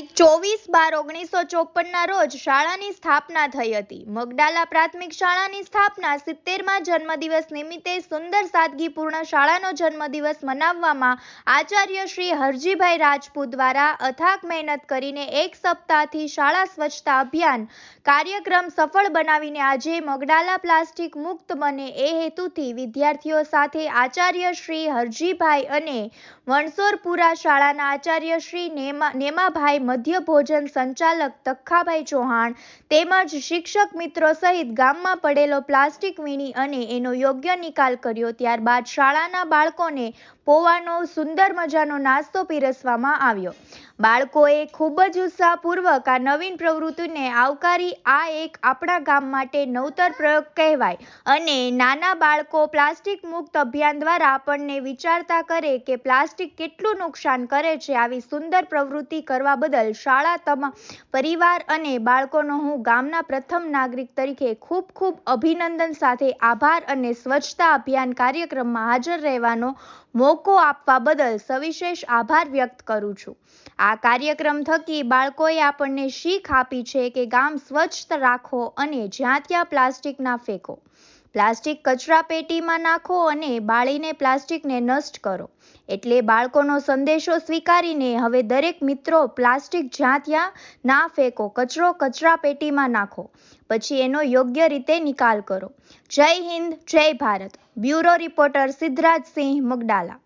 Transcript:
તારીખ ચોવીસ બાર ઓગણીસો ચોપનના રોજ શાળાની સ્થાપના થઈ હતી. મગડાલા પ્રાથમિક શાળાની સ્થાપના સિત્તેરમાં જન્મદિવસ નિમિત્તે સુંદર સાદગીપૂર્ણ શાળાનો જન્મદિવસ મનાવવામાં આચાર્ય શ્રી હરજીભાઈ રાજપૂત દ્વારા અથાગ મહેનત કરીને એક સપ્તાહથી શાળા સ્વચ્છતા અભિયાન કાર્યક્રમ સફળ બનાવીને આજે મગડાલા પ્લાસ્ટિક મુક્ત બને એ હેતુથી વિદ્યાર્થીઓ સાથે આચાર્ય શ્રી હરજીભાઈ અને વણસોરપુરા શાળાના આચાર્ય શ્રી નેમા નેમાભાઈ મધ્ય ભોજન સંચાલક તખ્ખાભાઈ ચૌહાણ તેમજ શિક્ષક મિત્રો સહિત ગામમાં પડેલો પ્લાસ્ટિક વીણી અને એનો યોગ્ય નિકાલ કર્યો. ત્યારબાદ શાળાના બાળકોને પોવાનો, સુંદર મજાનો નાસ્તો પીરસવામાં આવ્યો. બાળકોએ ખૂબ જ ઉત્સાહપૂર્વક આ નવીન પ્રવૃત્તિને આવકારી આ એક આપણા ગામ માટે નવતર પ્રયોગ કહેવાય. અને નાના બાળકો પ્લાસ્ટિક મુક્ત અભિયાન દ્વારા આપણને વિચારતા કરે કે પ્લાસ્ટિક કેટલું નુકસાન કરે છે, આવી સુંદર પ્રવૃત્તિ કરવા બદલ શાળા તમામ પરિવાર અને બાળકોનો હું ગામના પ્રથમ નાગરિક તરીકે ખૂબ ખૂબ અભિનંદન સાથે આભાર અને સ્વચ્છતા અભિયાન કાર્યક્રમમાં હાજર રહેવાનો મોકો આપવા બદલ સવિશેષ આભાર વ્યક્ત કરું છું. કાર્યક્રમ થકી બાળકોએ આપણને શીખ આપી છે કે ગામ સ્વચ્છ રાખો અને જ્યાં ત્યાં પ્લાસ્ટિક ના ફેંકો. પ્લાસ્ટિક કચરા પેટીમાં નાખો અને બાળીને પ્લાસ્ટિકને નષ્ટ કરો. એટલે બાળકોનો સંદેશો સ્વીકારીને હવે દરેક મિત્રો પ્લાસ્ટિક જ્યાં ત્યાં ના ફેંકો, કચરો કચરા પેટીમાં નાખો. પછી એનો યોગ્ય રીતે નિકાલ કરો. જય હિન્દ, જય Bharat. Bureau reporter Siddhrajsinh Magdala.